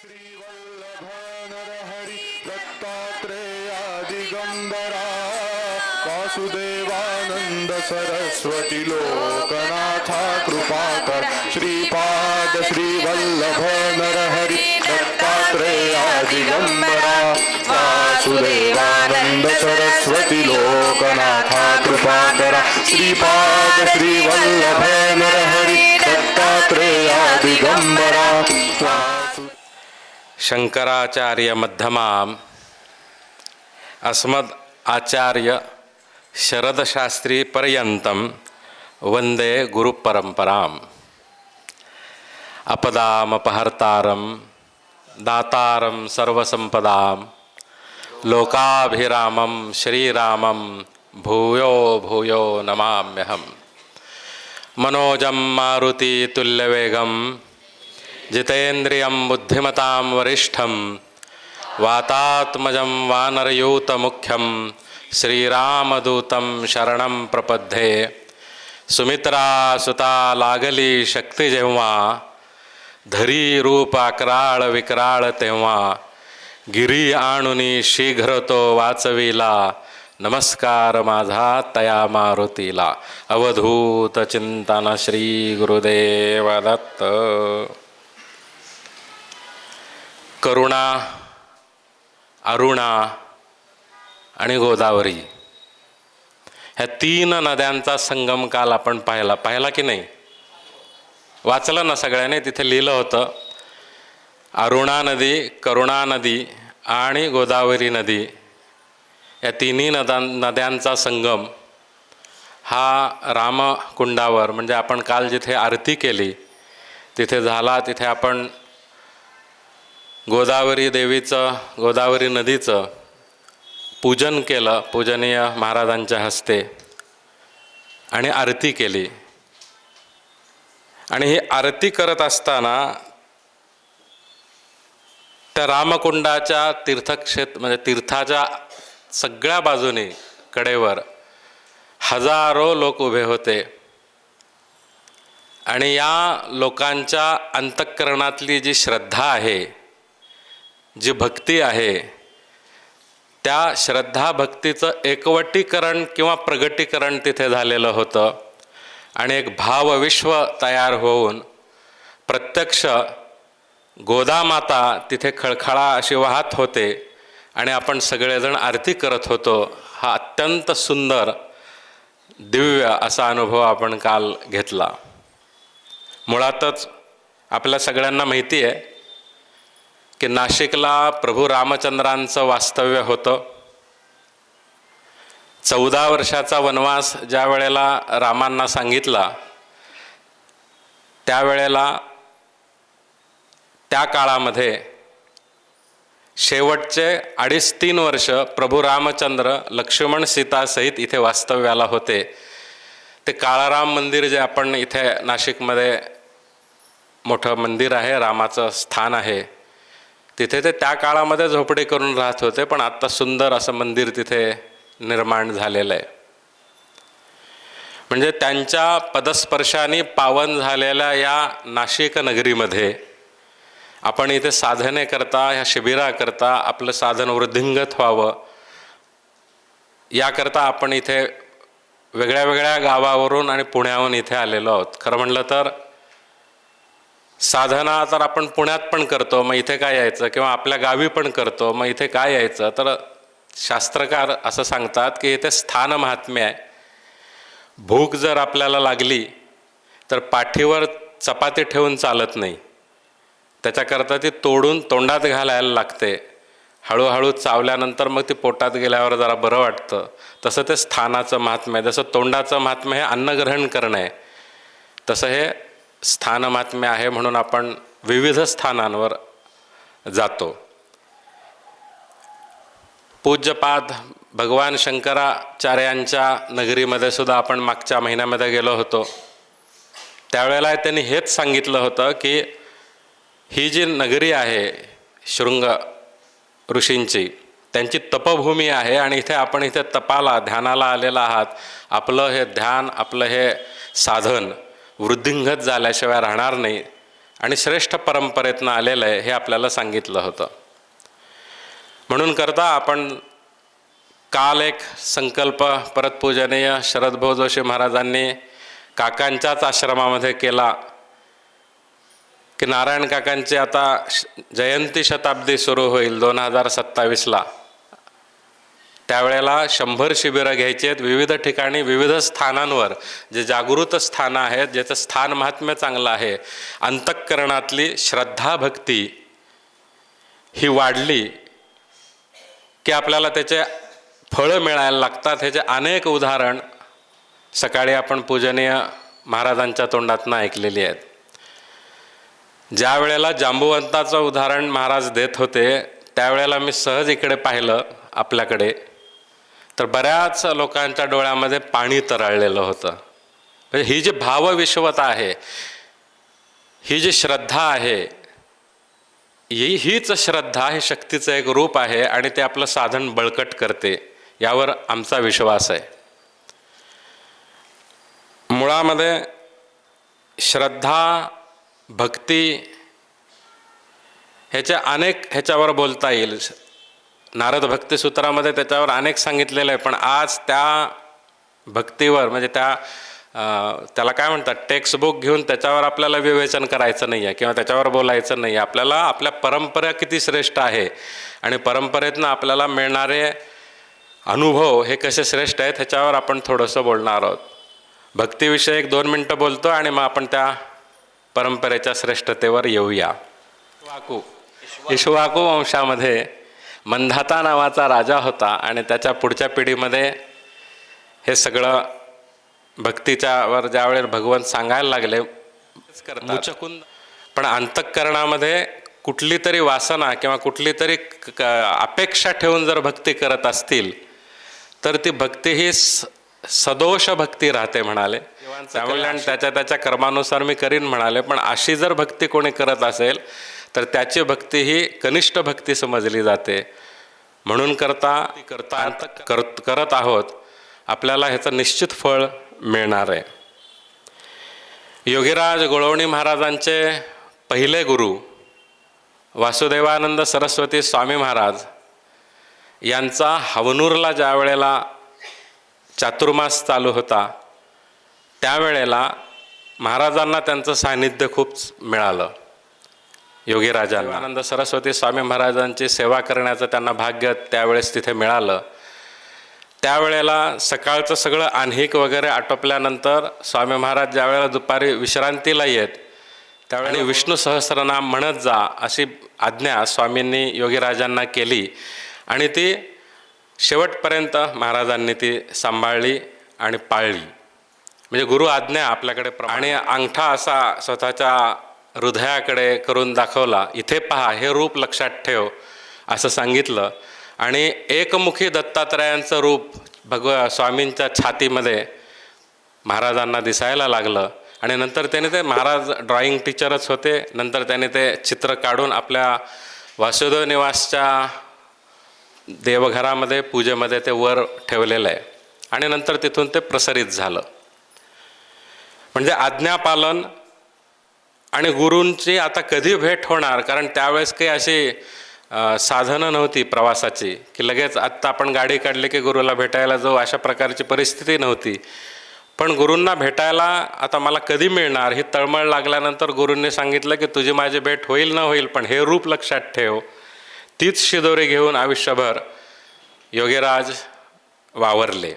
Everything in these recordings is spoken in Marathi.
श्रीवल्लभ नरहरि दत्तात्रेयादिगम्बरा वासुदेवानन्द सरस्वती लोकनाथा कृपाकर श्रीपाद श्रीवल्लभ नरहरि दत्तात्रेयादिगम्बरा वासुदेवानन्द सरस्वती लोकनाथा कृपाकरा श्रीपाद श्रीवल्लभ नरहरि दत्तात्रेयादिगम्बरा। शंकराचार्य मध्यमाम अस्मद आचार्य शरदशास्त्री पर्यंतम वंदे गुरुपरंपराम अपदामपहर्तारं दातारं सर्वसंपदां लोकाभिरामं श्रीरामं भूयो भूयो नमाम्यहं मनोजं मारुतितुल्यवेगं जितेन्द्रियं बुद्धिमतां वरिष्ठं वातात्मजं वानरयूतमुख्यं श्रीरामदूतं शरणं प्रपद्ये। सुमित्रा सुता लागली शक्ती जेव्हा धरी रूप अकराळ विकराळ तेव्हा। गिरी आणुनी शीघ्र तो वाचविला। नमस्कार माझा तया मारुतीला। अवधूत चिंतन श्री गुरुदेव दत्त। करुणा अरुणा आणि गोदावरी. ह्या तीन नद्यांचा संगम काल आपण पाहिला. पाहिला की नाही? वाचलं ना सगळ्याने? तिथे लिहिलं होतं अरुणा नदी करुणा नदी आणि गोदावरी नदी या तिन्ही नदा नद्यांचा संगम हा रामकुंडावर म्हणजे आपण काल जिथे आरती केली तिथे झाला तिथे आपण गोदावरी देवीचं गोदावरी नदीचं पूजन केलं पूजनीय महाराजांच्या हस्ते आणि आरती केली. आणि ही आरती करत असताना त्या रामकुंडाच्या तीर्थक्षेत्र म्हणजे तीर्थाच्या सगळ्या बाजूने कडेवर हजारो लोक उभे होते. आणि या लोकांच्या अंतःकरणातली जी श्रद्धा आहे जी भक्ती आहे त्या श्रद्धा भक्तीचं एकवटीकरण किंवा प्रगटीकरण तिथे झालेलं होतं. आणि एक भावविश्व तयार होऊन प्रत्यक्ष गोदामाता तिथे खळखळा अशी वाहत होते आणि आपण सगळेजण आरती करत होतो. हा अत्यंत सुंदर दिव्य असा अनुभव आपण काल घेतला. मुळातच आपल्या सगळ्यांना माहिती आहे की नाशिकला प्रभू रामचंद्रांचं वास्तव्य होतं. चौदा वर्षाचा वनवास ज्या वेळेला रामांना सांगितला त्यावेळेला त्या काळामध्ये शेवटचे अडीच तीन वर्ष प्रभू रामचंद्र लक्ष्मण सीतासहित इथे वास्तव्याला होते. ते काळाराम मंदिर जे आपण इथे नाशिकमध्ये मोठं मंदिर आहे रामाचं स्थान आहे. तिथे ते त्या काळामध्ये झोपडी करून राहत होते पण आत्ता सुंदर असं मंदिर तिथे निर्माण झालेलं आहे. म्हणजे त्यांच्या पदस्पर्शाने पावन झालेल्या या नाशिक नगरीमध्ये आपण इथे साधने करता ह्या शिबिराकरता आपलं साधन वृद्धिंगत व्हावं. याकरता आपण इथे वेगळ्या वेगळ्या गावावरून आणि पुण्याहून इथे आलेलो आहोत. खरं म्हणलं तर साधना तर आपण पुण्यात पण करतो मग इथे काय यायचं? किंवा आपल्या गावी पण करतो मग इथे काय यायचं? तर शास्त्रकार असं सांगतात की इथे स्थान महात्म्य आहे. भूक जर आपल्याला लागली तर पाठीवर चपाती ठेवून चालत नाही. त्याच्याकरता ती तोडून तोंडात घालायला लागते. हळूहळू चावल्यानंतर मग ती पोटात गेल्यावर जरा बरं वाटतं. तसं ते स्थानाचं महात्म्य आहे. जसं तोंडाचं महात्म्य हे अन्नग्रहण करणं आहे. तसं हे स्थानमात्म्य आहे म्हणून आपण विविध स्थानांवर जातो. पूज्यपाद भगवान शंकराचार्यांच्या नगरीमध्ये सुद्धा आपण मागच्या महिन्यामध्ये गेलो होतो. त्यावेळेला त्यांनी हेच सांगितलं होतं की ही जी नगरी आहे शृंग ऋषींची त्यांची तपभूमी आहे आणि इथे आपण इथे तपाला ध्यानाला आलेला आहात. आपलं हे ध्यान आपलं हे साधन वृद्धिंगत झाल्याशिवाय राहणार नाही आणि श्रेष्ठ परंपरेतनं आलेलं आहे हे आपल्याला सांगितलं होतं. म्हणून करता आपण काल एक संकल्प परत पूजनीय शरदभाऊ जोशी महाराजांनी काकांच्याच आश्रमामध्ये केला. की नारायण काकांची आता श- जयंती शताब्दी सुरू होईल दोन हजार सत्तावीसला. त्यावेळेला शंभर शिबिरं घ्यायची आहेत. विविध ठिकाणी विविध स्थानांवर. जे जागृत स्थानं आहेत ज्याचं स्थान महात्म्य चांगलं आहे. अंतःकरणातली श्रद्धा भक्ती ही वाढली की आपल्याला त्याचे फळं मिळायला लागतात. ह्याचे अनेक उदाहरण सकाळी आपण पूजनीय महाराजांच्या तोंडातनं ऐकलेली आहेत. ज्या वेळेला जांबुवंताचं उदाहरण महाराज देत होते त्यावेळेला मी सहज इकडे पाहिलं आपल्याकडे. तर बऱ्याच लोकांच्या डोळ्यामध्ये पाणी तरळलेलं होतं. म्हणजे ही जी भावविश्वता आहे ही जी श्रद्धा आहे ही हीच श्रद्धा हे शक्तीचं एक रूप आहे आणि ते आपलं साधन बळकट करते यावर आमचा विश्वास आहे. मुळामध्ये श्रद्धा भक्ती ह्याच्या अनेक ह्याच्यावर बोलता येईल. नारद भक्तिसूत्रामध्ये त्याच्यावर अनेक सांगितलेलं आहे पण आज त्या भक्तीवर म्हणजे त्या त्याला काय म्हणतात टेक्स्टबुक घेऊन त्याच्यावर आपल्याला विवेचन करायचं नाही आहे किंवा त्याच्यावर बोलायचं नाही आहे आपल्याला आपल्या परंपरा किती श्रेष्ठ आहे आणि परंपरेतनं आपल्याला मिळणारे अनुभव हे कसे श्रेष्ठ आहेत ह्याच्यावर आपण थोडंसं बोलणार आहोत. भक्तीविषयी एक दोन मिनटं बोलतो आणि मग आपण त्या परंपरेच्या श्रेष्ठतेवर येऊया. वाकू इश्वाकू वंशामध्ये मंधाता नावाचा राजा होता आणि त्याच्या पुढच्या पिढीमध्ये हे सगळं भक्तीच्या वर ज्यावेळेस भगवंत सांगायला लागले मुचकुंद. पण अंतःकरणामध्ये कुठली तरी वासना किंवा कुठली तरी अपेक्षा ठेवून जर भक्ती करत असतील तर ती भक्ती ही सदोष भक्ती राहते म्हणाले. त्यामुळे आणि त्याच्या त्याच्या कर्मानुसार मी करीन म्हणाले पण अशी जर भक्ती कोणी करत असेल तर त्याची भक्ती ही कनिष्ठ भक्ती समजली जाते. म्हणून करता करता करत करत आहोत आपल्याला ह्याचं निश्चित फळ मिळणार आहे. योगीराज गोळवणी महाराजांचे पहिले गुरु वासुदेवानंद सरस्वती स्वामी महाराज यांचा हवनूरला ज्या वेळेला चातुर्मास चालू होता त्यावेळेला महाराजांना त्यांचं सान्निध्य खूप मिळालं. योगीराजांना आनंद सरस्वती स्वामी महाराजांची सेवा करण्याचं त्यांना भाग्य त्यावेळेस तिथे मिळालं. त्यावेळेला सकाळचं सगळं आणहिक वगैरे आटोपल्यानंतर स्वामी महाराज ज्यावेळेला दुपारी विश्रांतीला येत त्यावेळी विष्णू सहस्रनाम म्हणत जा अशी आज्ञा स्वामींनी योगीराजांना केली. आणि ती शेवटपर्यंत महाराजांनी ती सांभाळली आणि पाळली. म्हणजे गुरु आज्ञा आपल्याकडे आणि अंगठा असा स्वतःच्या हृदयाकडे करून दाखवला इथे पहा हे रूप लक्षात ठेव असं सांगितलं. आणि एकमुखी दत्तात्रयांचं रूप भगव स्वामींच्या छातीमध्ये महाराजांना दिसायला लागलं. आणि नंतर त्याने ते महाराज ड्रॉइंग टीचरच होते. नंतर त्याने ते चित्र काढून आपल्या वासुदेव निवासच्या देवघरामध्ये पूजेमध्ये ते वर ठेवलेलं आहे. आणि नंतर तिथून ते प्रसारित झालं. म्हणजे आज्ञापालन आणि गुरूंची आता कधी भेट होणार? कारण त्यावेळेस काही अशी साधनं नव्हती प्रवासाची की लगेच आत्ता आपण गाडी काढली की गुरुला भेटायला जाऊ अशा प्रकारची परिस्थिती नव्हती. पण गुरूंना भेटायला आता मला कधी मिळणार? ही तळमळ लागल्यानंतर गुरूंनी सांगितलं की तुझी माझी भेट होईल न होईल पण हे रूप लक्षात ठेव. तीच शिदोरी घेऊन आयुष्यभर योगीराज वावरले.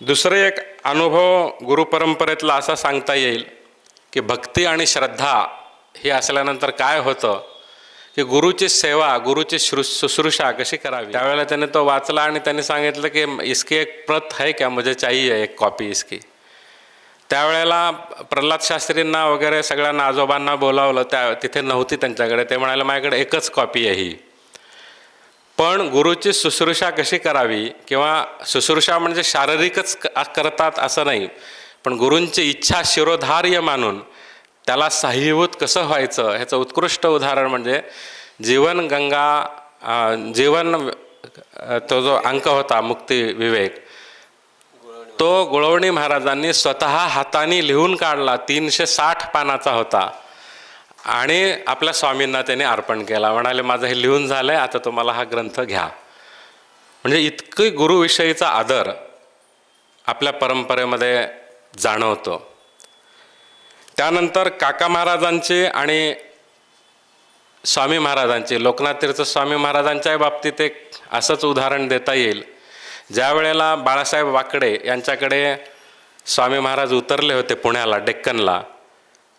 दुसरे एक अनुभव गुरुपरंपरेतला असा सांगता येईल की भक्ती आणि श्रद्धा ही असल्यानंतर काय होतं? की गुरुची सेवा गुरुची श्रु शुश्रूषा कशी करावी? त्यावेळेला त्याने तो वाचला आणि त्याने सांगितलं की इसकी एक प्रत है क्या? म्हणजे चाहिए एक कॉपी इसकी. त्यावेळेला प्रल्हाद शास्त्रींना वगैरे सगळ्यांना आजोबांना बोलावलं त्या तिथे नव्हती त्यांच्याकडे. ते म्हणाले माझ्याकडे एकच कॉपी आहे ही. पण गुरुची शुश्रूषा कशी करावी? किंवा शुश्रूषा म्हणजे शारीरिकच क- करतात असं नाही. पण गुरूंची इच्छा शिरोधार्य मानून त्याला साह्यभूत कसं व्हायचं ह्याचं उत्कृष्ट उदाहरण म्हणजे जीवन गंगा जीवन तो जो अंक होता मुक्ती विवेक तो गुळवणी महाराजांनी स्वतः हाताने लिहून काढला तीनशे साठ पानाचा होता. आणि आपल्या स्वामींना त्याने अर्पण केला. म्हणाले माझं हे लिहून झालं आहे आता तुम्हाला हा ग्रंथ घ्या. म्हणजे इतकी गुरुविषयीचा आदर आपल्या परंपरेमध्ये जाणवतं. त्यानंतर काका महाराजांचे आणि स्वामी महाराजांचे लोकनाथ तीर्थ स्वामी महाराजांच्या बाबतीत एक असंच उदाहरण देता येईल. ज्या वेळेला बाळासाहेब वाकडे यांच्याकडे स्वामी महाराज उतरले होते पुण्याला डेक्कनला.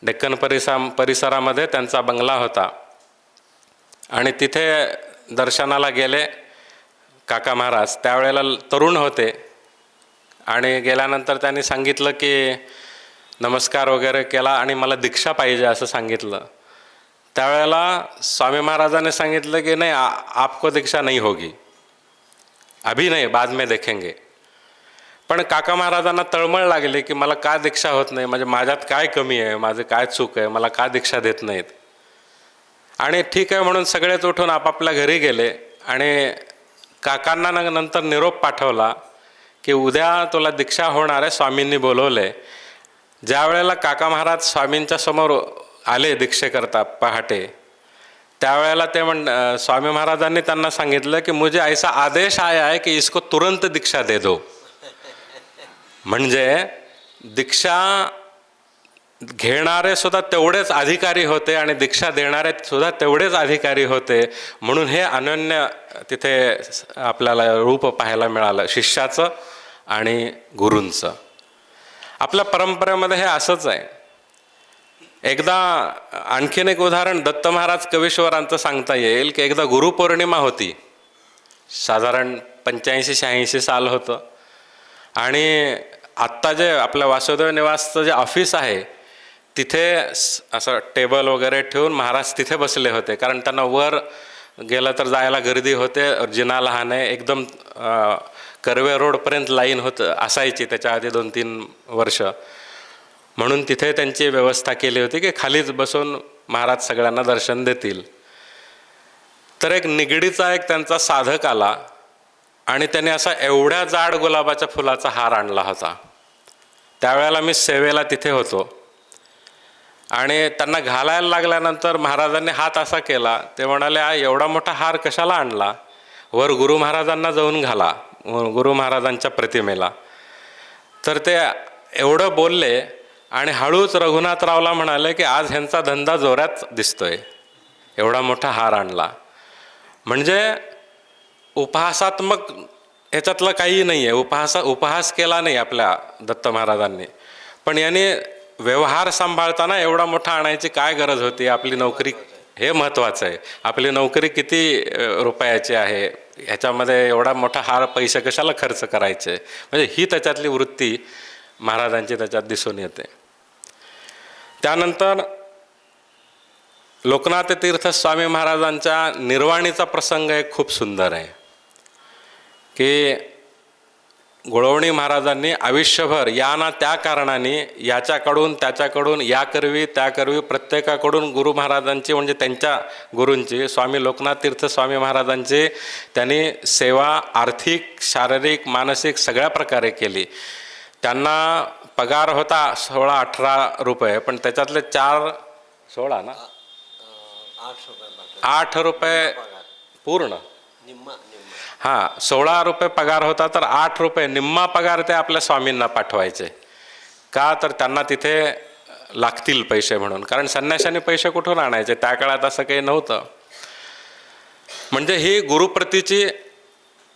डेक्कन परिसा परिसरामध्ये त्यांचा बंगला होता. आणि तिथे दर्शनाला गेले काका महाराज. त्यावेळेला तरुण होते. आणि गेल्यानंतर त्यांनी सांगितलं की नमस्कार वगैरे केला आणि मला दीक्षा पाहिजे असं सांगितलं. त्यावेळेला स्वामी महाराजांनी सांगितलं की नाही आपको दीक्षा नहीं होगी. अभी नाही बाद में देखेंगे. पण काका महाराजांना तळमळ लागली की मला का दीक्षा होत नाही? म्हणजे माझ्यात काय कमी आहे? माझं काय चूक आहे? मला का दीक्षा देत नाहीत? आणि ठीक आहे म्हणून सगळेच उठून आपापल्या घरी गेले आणि काकांना नंतर निरोप पाठवला. की उद्या तुला दीक्षा होणार आहे स्वामींनी बोलवले ज्या वेळेला काका महाराज स्वामींच्या समोर आले दीक्षेकरता पहाटे त्यावेळेला ते म्हण स्वामी महाराजांनी त्यांना सांगितलं की मुझे ऐसा आदेश आया आहे की इसको तुरंत दीक्षा दे दो. म्हणजे दीक्षा घेणारे सुद्धा तेवढेच अधिकारी होते आणि दीक्षा देणारे सुद्धा तेवढेच अधिकारी होते. म्हणून हे अनन्य तिथे आपल्याला रूप पाहायला मिळालं. शिष्याचं आणि गुरूंचं. आपल्या परंपरेमध्ये हे असंच आहे. एकदा आणखीन एक उदाहरण दत्त महाराज कवीश्वरांचं सांगता येईल की एकदा गुरुपौर्णिमा होती. साधारण पंच्याऐंशी शहाऐंशी साल होतं. आणि आत्ता जे आपल्या वासुदेव निवासचं जे ऑफिस आहे तिथे असं टेबल वगैरे ठेवून महाराज तिथे बसले होते. कारण त्यांना वर गेलं तर जायला गर्दी होते जिना लहान आहे एकदम कर्वे रोडपर्यंत लाईन होत असायची त्याच्या आधी दोन तीन वर्ष. म्हणून तिथे त्यांची व्यवस्था केली होती की खालीच बसून महाराज सगळ्यांना दर्शन देतील. तर एक निगडीचा एक त्यांचा साधक आला आणि त्याने असा एवढ्या जाड गुलाबाच्या फुलाचा हार आणला होता. त्यावेळेला मी सेवेला तिथे होतो. आणि त्यांना घालायला लागल्यानंतर महाराजांनी हात असा केला ते म्हणाले हा एवढा मोठा हार कशाला आणला? वर गुरु महाराजांना जाऊन घाला. गुरु महाराजांच्या प्रतिमेला. तर ते एवढं बोलले आणि हळूच रघुनाथरावला म्हणाले की आज ह्यांचा धंदा जोरात दिसतोय. एवढा मोठा हार आणला. म्हणजे उपहासात्मक ह्याच्यातलं काही नाही आहे उपहासा उपहास केला नाही आपल्या दत्त महाराजांनी. पण याने व्यवहार सांभाळताना एवढा मोठा आणायची काय गरज होती? आपली नोकरी हे महत्त्वाचं आहे. आपली नोकरी किती रुपयाची आहे? ह्याच्यामध्ये एवढा मोठा हार पैसे कशाला खर्च करायचे? म्हणजे ही त्याच्यातली वृत्ती महाराजांची त्याच्यात दिसून येते. त्यानंतर लोकनाथ तीर्थ स्वामी महाराजांच्या निर्वाणीचा प्रसंग एक खूप सुंदर आहे. की गुळवणी महाराजांनी आयुष्यभर या ना त्या कारणाने याच्याकडून त्याच्याकडून या करवी त्या करवी प्रत्येकाकडून गुरु महाराजांची म्हणजे त्यांच्या गुरूंची स्वामी लोकनाथ तीर्थ स्वामी महाराजांची त्यांनी सेवा आर्थिक शारीरिक मानसिक सगळ्या प्रकारे केली. त्यांना पगार होता सोळा अठरा रुपये पण त्याच्यातले चार सोळा ना? आठ रुपये पूर्ण. हां सोळा रुपये पगार होता तर आठ रुपये निम्मा पगार ते आपल्या स्वामींना पाठवायचे. का तर त्यांना तिथे लागतील पैसे म्हणून. कारण संन्याशाने पैसे कुठून आणायचे? त्या काळात असं काही नव्हतं. म्हणजे ही गुरुप्रतीची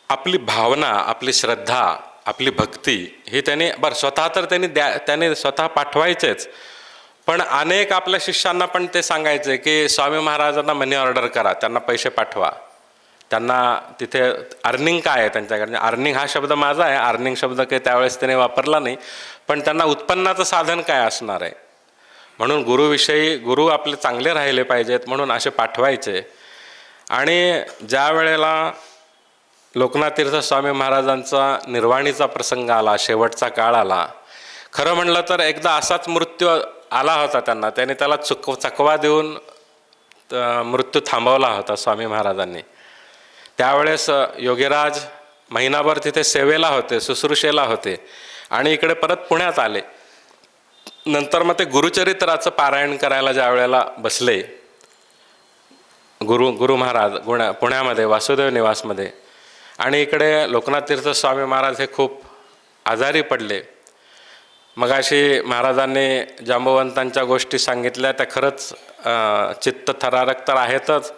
आपली भावना आपली श्रद्धा आपली भक्ती ही त्यांनी बरं स्वतः तर त्यांनी द्या त्याने स्वतः पाठवायचेच. पण अनेक आपल्या शिष्यांना पण ते सांगायचे की स्वामी महाराजांना मनी ऑर्डर करा त्यांना पैसे पाठवा. त्यांना तिथे अर्निंग काय आहे त्यांच्याकडे? म्हणजे अर्निंग हा शब्द माझा आहे. अर्निंग शब्द काही त्यावेळेस त्याने वापरला नाही. पण त्यांना उत्पन्नाचं साधन काय असणार आहे? म्हणून गुरुविषयी गुरु आपले चांगले राहिले पाहिजेत म्हणून असे पाठवायचे. आणि ज्या वेळेला लोकनाथ तीर्थ स्वामी महाराजांचा निर्वाणीचा प्रसंग आला शेवटचा काळ आला खरं म्हणलं तर एकदा असाच मृत्यू आला होता त्यांना. त्याने त्याला चुक चकवा देऊन मृत्यू थांबवला होता स्वामी महाराजांनी. त्यावेळेस योगीराज महिनाभर तिथे सेवेला होते शुश्रूषेला होते आणि इकडे परत पुण्यात आले. नंतर मग ते गुरुचरित्राचं पारायण करायला ज्या वेळेला बसले गुरु गुरु महाराज गुण्या पुण्यामध्ये वासुदेव निवासमध्ये. आणि इकडे लोकनाथ तीर्थ स्वामी महाराज हे खूप आजारी पडले. मगाशी महाराजांनी जांबवंतांच्या गोष्टी सांगितल्या त्या खरंच चित्त थरारक तर आहेतच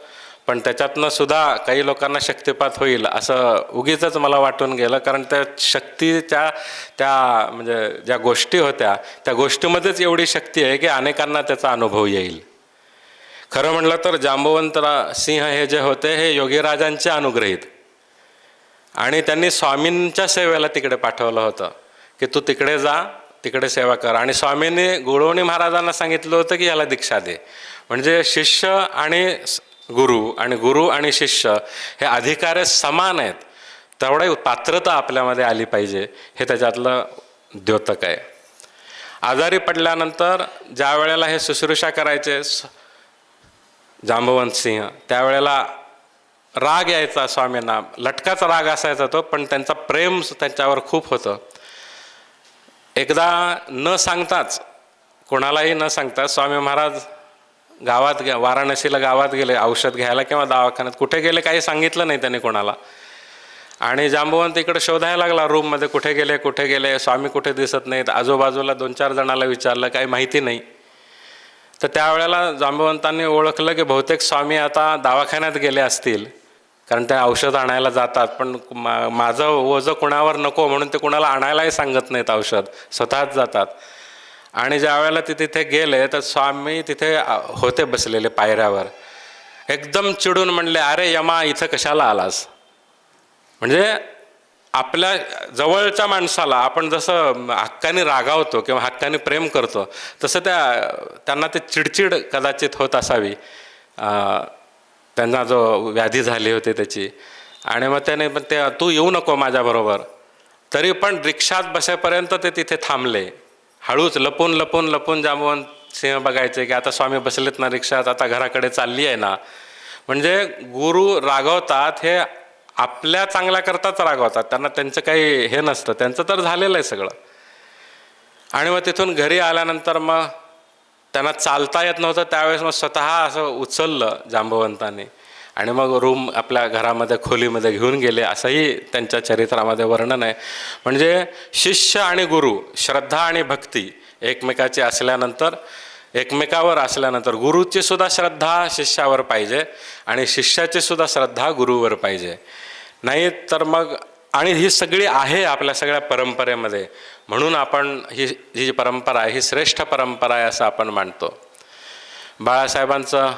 पण त्याच्यातनं सुद्धा काही लोकांना शक्तिपात होईल असं उगीच मला वाटून गेलं. कारण त्या शक्तीच्या त्या म्हणजे ज्या गोष्टी होत्या त्या गोष्टीमध्येच एवढी शक्ती आहे की अनेकांना त्याचा अनुभव येईल. खरं म्हटलं तर जांबवंतरा सिंह हे जे होते हे योगीराजांचे अनुग्रहित. आणि त्यांनी स्वामींच्या सेवेला तिकडे पाठवलं होतं की तू तिकडे जा तिकडे सेवा कर. आणि स्वामींनी गुळवणी महाराजांना सांगितलं होतं की याला दीक्षा दे. म्हणजे शिष्य आणि गुरु आणि गुरु आणि शिष्य हे अधिकार समान आहेत तेवढी पात्रता आपल्यामध्ये आली पाहिजे हे त्याच्यातलं द्योतक आहे. आजारी पडल्यानंतर ज्या वेळेला हे शुश्रूषा करायचे जांबवंत सिंह त्यावेळेला राग यायचा स्वामींना लटकाचा राग असायचा तो पण त्यांचा प्रेम त्यांच्यावर खूप होतं. एकदा न सांगताच कोणालाही न सांगता स्वामी महाराज गावात गे वाराणसीला गावात गेले औषध घ्यायला किंवा दवाखान्यात. कुठे गेले काही सांगितलं नाही त्यांनी कोणाला. आणि जांबवंत इकडे शोधायला लागला रूममध्ये कुठे गेले कुठे गेले स्वामी कुठे दिसत नाहीत. आजूबाजूला दोन चार जणाला विचारलं काही माहिती नाही. तर त्यावेळेला जांबवंतांनी ओळखलं की बहुतेक स्वामी आता दवाखान्यात गेले असतील. कारण ते औषध आणायला जातात. पण मा माझं ओझं कुणावर नको म्हणून ते कुणाला आणायलाही सांगत नाहीत औषध. स्वतःच जातात. आणि ज्या वेळेला ते तिथे गेले तर स्वामी तिथे होते बसलेले पायऱ्यावर. एकदम चिडून म्हणले अरे यमा इथं कशाला आलास? म्हणजे आपल्या जवळच्या माणसाला आपण जसं हक्काने रागावतो किंवा हक्काने प्रेम करतो तसं त्या त्यांना ते चिडचिड कदाचित होत असावी. त्यांना जो व्याधी झाली होती त्याची. आणि मग त्याने पण ते तू येऊ नको माझ्याबरोबर. तरी पण रिक्षात बसेपर्यंत ते तिथे थांबले. हळूच लपून लपून लपून जांबवंत सिंह बघायचे की आता स्वामी बसलेत ना रिक्षात आता घराकडे चालली आहे ना. म्हणजे गुरु रागवतात हे आपल्या चांगल्याकरताच रागवतात. त्यांना त्यांचं काही हे नसतं. त्यांचं तर झालेलं आहे सगळं. आणि मग तिथून घरी आल्यानंतर मग त्यांना चालता येत नव्हतं. त्यावेळेस मग स्वतः असं उचललं जांबवंतांनी आणि मग रूम आपल्या घरामध्ये खोलीमध्ये घेऊन गेले असंही त्यांच्या चरित्रामध्ये वर्णन आहे. म्हणजे शिष्य आणि गुरु श्रद्धा आणि भक्ती एकमेकाची असल्यानंतर एकमेकावर असल्यानंतर गुरुची सुद्धा श्रद्धा शिष्यावर पाहिजे आणि शिष्याची सुद्धा श्रद्धा गुरुवर पाहिजे. नाही तर मग आणि ही सगळी आहे आपल्या सगळ्या परंपरेमध्ये. म्हणून आपण ही ही जी परंपरा आहे ही श्रेष्ठ परंपरा आहे असं आपण मानतो. बाळासाहेबांचं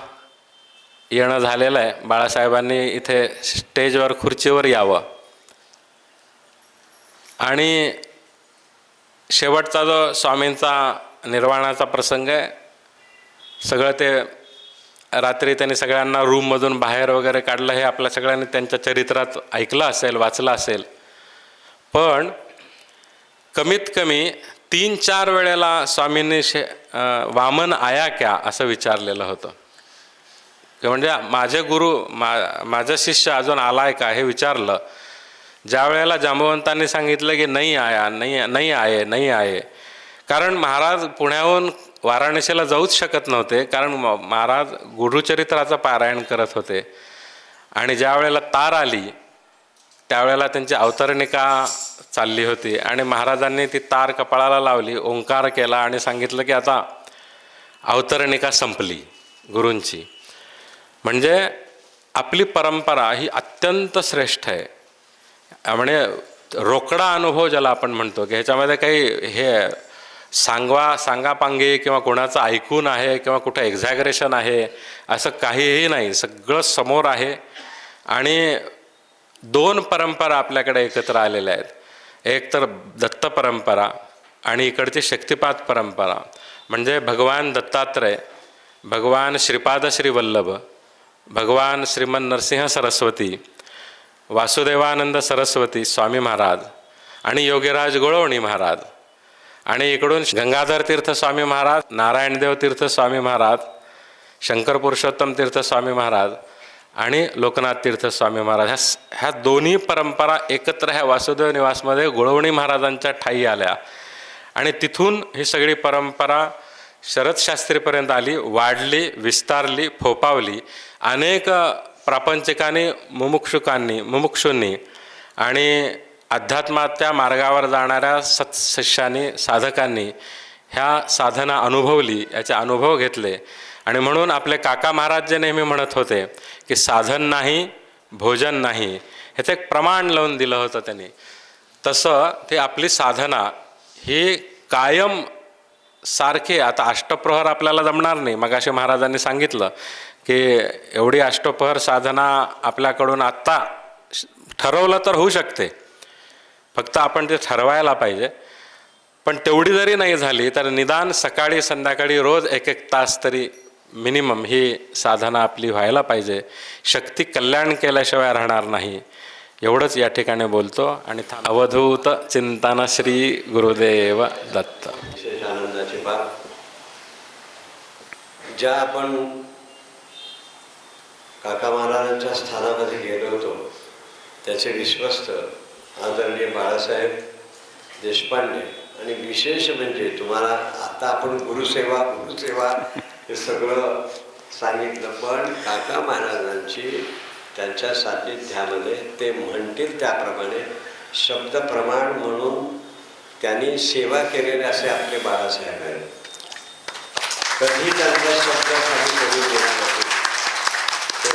येणं झालेलं आहे. बाळासाहेबांनी इथे स्टेजवर खुर्चीवर यावं. आणि शेवटचा जो स्वामींचा निर्वाणाचा प्रसंग आहे सगळं ते रात्री त्यांनी सगळ्यांना रूममधून बाहेर वगैरे काढलं हे आपल्या सगळ्यांनी त्यांच्या चरित्रात ऐकलं असेल वाचलं असेल. पण कमीत कमी तीन चार वेळेला स्वामींनी शे वामन आया क्या असं विचारलेलं होतं. म्हणजे माझे गुरु मा माझा शिष्य अजून आला आहे का? हे विचारलं. ज्या वेळेला जांबवंतांनी सांगितलं की नाही आया नाही नाही आहे नाही आहे. कारण महाराज पुण्याहून वाराणसीला जाऊच शकत नव्हते. कारण म- महाराज गुरुचरित्राचं पारायण करत होते. आणि ज्या वेळेला तार आली त्यावेळेला त्यांची अवतरणिका चालली होती. आणि महाराजांनी ती तार कपाळाला लावली ओंकार केला आणि सांगितलं की आता अवतरणिका संपली गुरूंची. म्हणजे आपली परंपरा ही अत्यंत श्रेष्ठ आहे. म्हणजे रोकडा अनुभव ज्याला आपण म्हणतो की ह्याच्यामध्ये काही हे सांगवा सांगापांगे किंवा कोणाचं ऐकून आहे किंवा कुठं एक्झॅगरेशन आहे असं काहीही नाही. सगळं समोर आहे. आणि दोन परंपरा आपल्याकडे एकत्र आलेल्या आहेत. एक तर दत्त परंपरा आणि इकडची शक्तिपात परंपरा. म्हणजे भगवान दत्तात्रय भगवान श्रीपाद श्रीवल्लभ भगवान श्रीमन नरसिंह सरस्वती वासुदेवानंद सरस्वती स्वामी महाराज आणि योगीराज गोळवणी महाराज आणि इकडून गंगाधर तीर्थ स्वामी महाराज नारायणदेव तीर्थ स्वामी महाराज शंकर पुरुषोत्तम तीर्थ स्वामी महाराज आणि लोकनाथ तीर्थ स्वामी महाराज. ह्या ह्या दोन्ही परंपरा एकत्र ह्या वासुदेव निवासमध्ये गोळवणी महाराजांच्या ठाई आल्या. आणि तिथून ही सगळी परंपरा शरदशास्त्रीपर्यंत आली वाढली विस्तारली फोपावली अनेक प्रापंचिकांनी मुमुक्षुकांनी मुमुक्षूंनी आणि अध्यात्माच्या मार्गावर जाणाऱ्या सत्शिष्यांनी साधकांनी ह्या साधना अनुभवली याचे अनुभव घेतले. आणि म्हणून आपले काका महाराज जे नेहमी म्हणत होते की साधन नाही भोजन नाही ह्याचं एक प्रमाण लावून दिलं होतं त्यांनी. तसं ते आपली साधना ही कायम सारखे आता अष्टप्रहर आपल्याला जमणार नाही मगाशी महाराजांनी सांगितलं. की एवढी अष्टोपहर साधना आपल्याकडून आत्ता ठरवलं तर होऊ शकते. फक्त आपण ते ठरवायला पाहिजे. पण तेवढी जरी नाही झाली तर निदान सकाळी संध्याकाळी रोज एक एक तास तरी मिनिमम ही साधना आपली व्हायला पाहिजे. शक्ती कल्याण केल्याशिवाय राहणार नाही. एवढंच या ठिकाणी बोलतो आणि अवधूत चिंताना श्री गुरुदेव दत्त. विशेष आनंदाची बाब. ज्या आपण काका महाराजांच्या स्थानामध्ये गेलो होतो. त्याचे विश्वस्त आदरणीय बाळासाहेब देशपांडे. आणि विशेष म्हणजे तुम्हाला आता आपण गुरुसेवा गुरुसेवा हे सगळं सांगितलं पण काका महाराजांची त्यांच्या सान्निध्यामध्ये ते म्हणतील त्याप्रमाणे शब्दप्रमाण म्हणून त्यांनी सेवा केलेले असे आपले बाळासाहेब आहेत. कधी त्यांचा शब्द कमी केला नाही.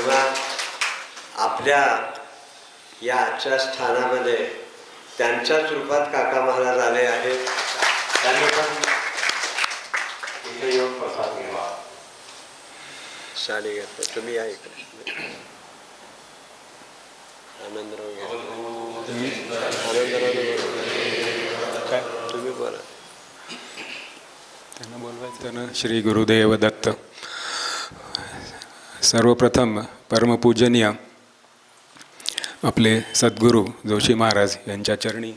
तेव्हा आपल्या या आजच्या स्थानामध्ये त्यांच्याच रूपात काका महाराज आले आहेत त्यांनी पण इथे येऊन प्रसाद घ्यावा. साडी घातलं तुम्ही या इकडे. आनंदराव आनंदराव काय? तुम्ही बोला. त्यांना बोलवायचं ना श्री गुरुदेव दत्त. सर्वप्रथम परमपूजनीय आपले सद्गुरू जोशी महाराज यांच्या चरणी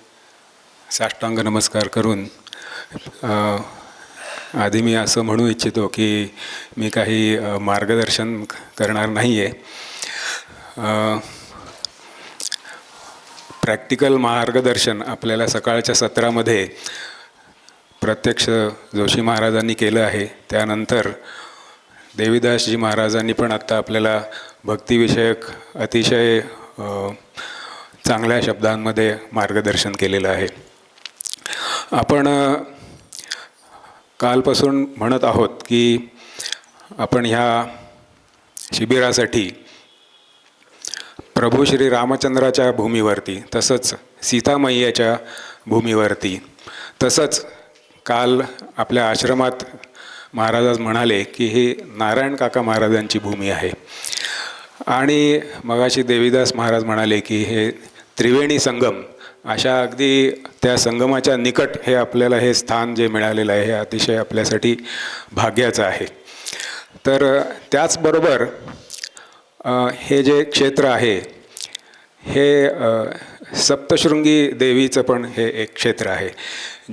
साष्टांग नमस्कार करून आधी मी असं म्हणू इच्छितो की मी काही मार्गदर्शन करणार नाही आहे प्रॅक्टिकल मार्गदर्शन आपल्याला सकाळच्या सत्रामध्ये प्रत्यक्ष जोशी महाराजांनी केलं आहे. त्यानंतर देवीदासजी महाराजांनी पण आत्ता आपल्याला भक्तिविषयक अतिशय चांगल्या शब्दांमध्ये मार्गदर्शन केलेलं आहे. आपण कालपासून म्हणत आहोत की आपण ह्या शिबिरासाठी प्रभू श्री रामचंद्राच्या भूमीवरती तसंच सीतामय्याच्या भूमीवरती तसंच काल आपल्या आश्रमात महाराज म्हणाले की ही नारायण काका महाराजांची भूमी आहे. आणि मगाशी देवीदास महाराज म्हणाले की हे त्रिवेणी संगम अशा अगदी त्या संगमाच्या निकट हे आपल्याला हे स्थान जे मिळालेलं आहे हे अतिशय आपल्यासाठी भाग्याचं आहे. तर त्याचबरोबर हे जे क्षेत्र आहे हे सप्तशृंगी देवीचं पण हे एक क्षेत्र आहे.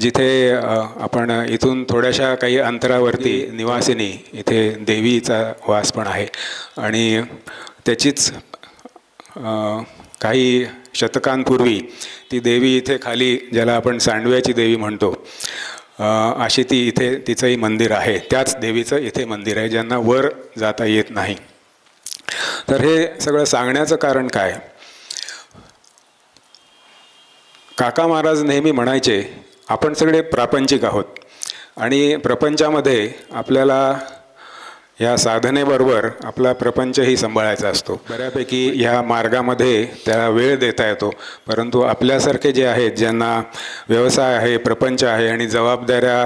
जिथे आपण इथून थोड्याशा काही अंतरावरती निवासिनी इथे देवीचा वास पण आहे. आणि त्याचीच काही शतकांपूर्वी ती देवी इथे खाली ज्याला आपण सांडव्याची देवी म्हणतो अशी ती इथे तिचंही मंदिर आहे. त्याच देवीचं इथे मंदिर आहे ज्यांना वर जाता येत नाही. तर हे सगळं सांगण्याचं कारण काय? काका महाराज नेहमी म्हणायचे आपण सगळे प्रापंचिक आहोत. आणि प्रपंचामध्ये आपल्याला या साधनेबरोबर आपला प्रपंचही सांभाळायचा असतो. बऱ्यापैकी ह्या मार्गामध्ये त्याला वेळ देता येतो. परंतु आपल्यासारखे जे आहेत ज्यांना व्यवसाय आहे प्रपंच आहे आणि जबाबदाऱ्या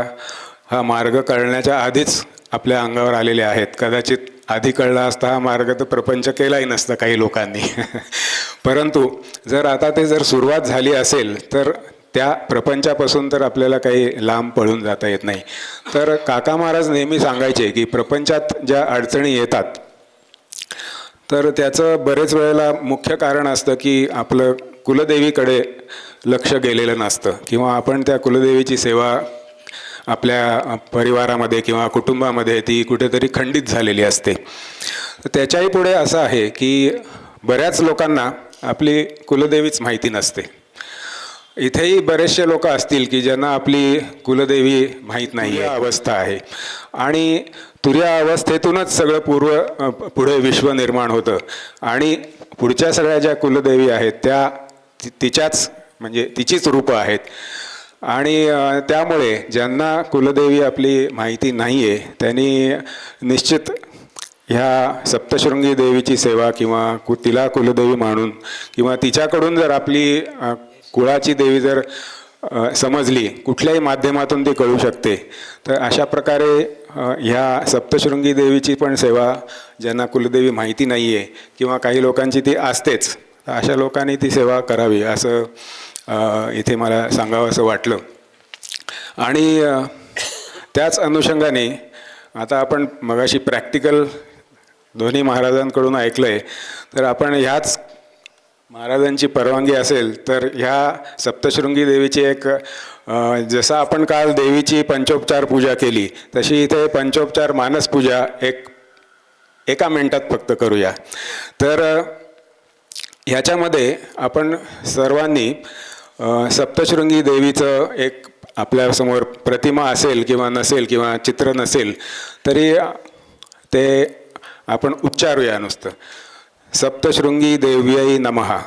हा मार्ग कळण्याच्या आधीच आपल्या अंगावर आलेले आहेत कदाचित आधी कळला असता हा मार्ग तर प्रपंच केलाही नसता काही लोकांनी. परंतु जर आता ते जर सुरुवात झाली असेल तर त्या प्रपंचापासून तर आपल्याला काही लांब पळून जाता येत नाही. तर काका महाराज नेहमी सांगायचे की प्रपंचात ज्या अडचणी येतात तर त्याचं बरेच वेळेला मुख्य कारण असतं की आपलं कुलदेवीकडे लक्ष गेलेलं नसतं किंवा आपण त्या कुलदेवीची सेवा आपल्या परिवारामध्ये किंवा कुटुंबामध्ये ती कुठेतरी खंडित झालेली असते. तर त्याच्याही पुढे असं आहे की बऱ्याच लोकांना आपली कुलदेवीच माहिती नसते. इथेही बरेचसे लोक असतील की ज्यांना आपली कुलदेवी माहीत नाही अवस्था आहे. आणि तुर्या अवस्थेतूनच सगळं पूर्व पुढे विश्व निर्माण होतं. आणि पुढच्या सगळ्या ज्या कुलदेवी आहेत त्या तिच्याच म्हणजे तिचीच रूपं आहेत. आणि त्यामुळे ज्यांना कुलदेवी आपली माहिती नाही आहे त्यांनी निश्चित ह्या सप्तशृंगी देवीची सेवा किंवा कु तिला कुलदेवी मानून किंवा तिच्याकडून जर आपली कुळाची देवी जर समजली कुठल्याही माध्यमातून ती कळू शकते तर अशा प्रकारे ह्या सप्तशृंगी देवीची पण सेवा ज्यांना कुलदेवी माहिती नाही आहे किंवा काही लोकांची ती असतेच अशा लोकांनी ती सेवा करावी असं इथे मला सांगावं असं वाटलं. आणि त्याच अनुषंगाने आता आपण मगाशी प्रॅक्टिकल दोन्ही महाराजांकडून ऐकलं आहे तर आपण ह्याच महाराजांची परवानगी असेल तर ह्या सप्तशृंगी देवीची एक जसा जसं आपण काल देवीची पंचोपचार पूजा केली तशी इथे पंचोपचार मानस पूजा एक एका मिनटात फक्त करूया. तर ह्याच्यामध्ये आपण सर्वांनी सप्तशृंगी देवीचं एक आपल्यासमोर प्रतिमा असेल किंवा नसेल किंवा चित्र नसेल तरी ते आपण उच्चारूया नुसतं. सप्तशृंगी देव्यै नमः.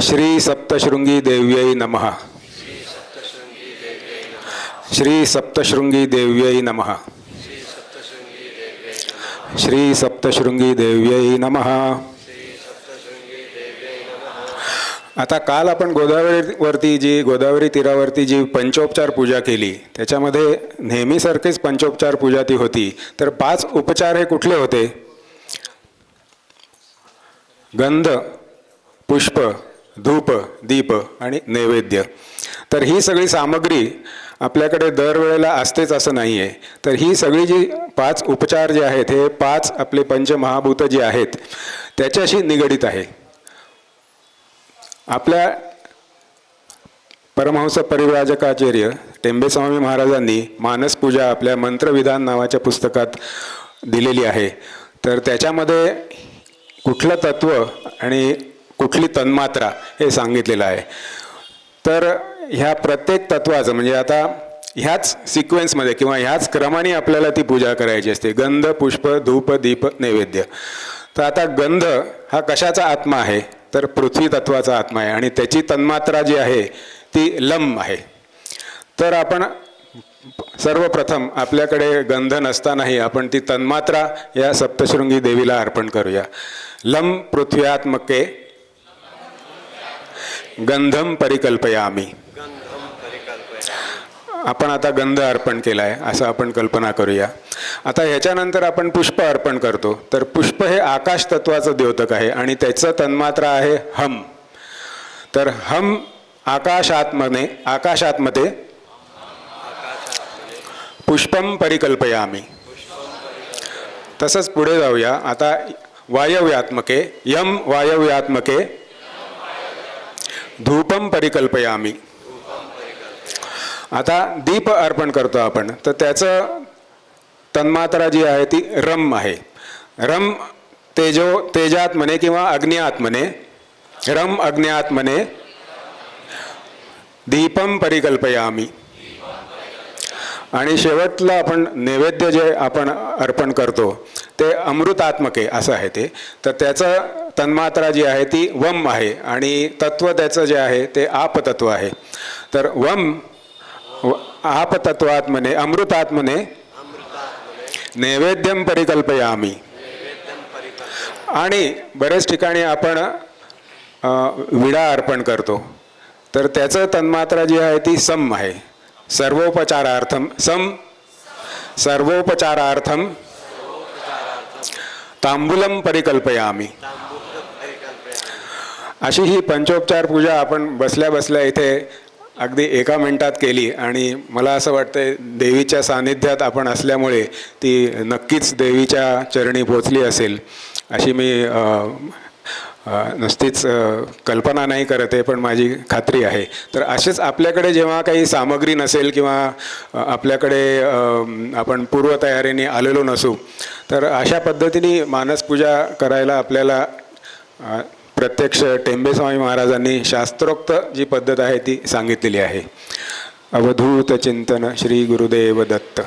श्री सप्तशृंगी देव्यै नमः. श्री सप्तशृंगी देव्यै नमः. श्री सप्तशृंगी देव्यै नमः. आता काल आपण गोदावरीवरती जी गोदावरी तीरावरती जी पंचोपचार पूजा केली त्याच्यामध्ये नेहमीसारखीच पंचोपचार पूजा ती होती. तर पाच उपचार हे कुठले होते? गंध पुष्प धूप दीप आणि नैवेद्य. तर ही सगळी सामग्री आपल्याकडे दरवेळेला असतेच असं नाही आहे तर ही सगळी जी पाच उपचार जे आहेत हे पाच आपले पंचमहाभूत जे आहेत त्याच्याशी निगडीत आहे. आपल्या परमहंस परिव्राजकाचार्य टेंबेस्वामी महाराजांनी मानस पूजा आपल्या मंत्रविधान नावाच्या पुस्तकात दिलेली आहे. तर त्याच्यामध्ये कुठलं तत्व आणि कुठली तन्मात्रा हे सांगितलेलं आहे. तर ह्या प्रत्येक तत्वाचं म्हणजे आता ह्याच सिक्वेन्समध्ये किंवा ह्याच क्रमाने आपल्याला ती पूजा करायची असते. गंध पुष्प धूप दीप नैवेद्य. तर आता गंध हा कशाचा आत्मा आहे? तर पृथ्वी तत्वाचा आत्मा आहे आणि त्याची तन्मात्रा जी आहे ती लम आहे. तर आपण सर्वप्रथम आपल्याकडे गंध नसतानाही आपण ती तन्मात्रा या सप्तशृंगी देवीला अर्पण करूया. लम पृथ्व्यात्मके गंधम परिकल्पयामी. आपण आता गंध अर्पण केला आहे असं आपण कल्पना करूया. आता ह्याच्यानंतर आपण पुष्प अर्पण करतो. तर पुष्प हे आकाश तत्वाचं द्योतक आहे आणि त्याचं तन्मात्रा आहे हम. तर हम आकाशात्मने आकाशात्मते पुष्पम परिकल्पयामी. तसंच पुढे जाऊया. आता वायव्यात्मके यम वायव्यात्मके धूपम परिकल्पयामी. आता दीप अर्पण करतो आपण. तर त्याचं तन्मात्रा जी आहे ती रम आहे. रम तेजो तेजात्मने किंवा अग्निआत्मने रम अग्निआत्मने दीपम परिकल्पयामी. आणि शेवटला आपण नैवेद्य जे आपण अर्पण करतो ते अमृतात्मके असं आहे ते. तर त्याचं तन्मात्रा जी आहे ती वम आहे. आणि तत्व त्याचं जे आहे ते आपतत्व आहे. तर वम आपतत्वात्मने अमृतात्मने नैवेद्यम परिकल्पयामी. आणि बरेच ठिकाणी आपण विडा अर्पण करतो. तर त्याचं तन्मात्रा जी आहे ती सम आहे. सर्वोपचारार्थम सम सर्वोपचारार्थम तांबुलम परिकल्पयामी. अशी ही पंचोपचार पूजा आपण बसल्या बसल्या इथे अगदी एका मिनटात केली आणि मला असं वाटतं देवीच्या सानिध्यात आपण असल्यामुळे ती नक्कीच देवीच्या चरणी पोचली असेल. अशी मी नुसतीच कल्पना नाही करत आहे पण माझी खात्री आहे. तर असेच आपल्याकडे जेव्हा काही सामग्री नसेल किंवा आपल्याकडे आपण पूर्वतयारीने आलेलो नसू तर अशा पद्धतीने मानसपूजा करायला आपल्याला प्रत्यक्ष टेंबेस्वामी महाराजांनी शास्त्रोक्त जी पद्धत आहे ती सांगितलेली आहे. अवधूत चिंतन श्री गुरुदेव दत्त.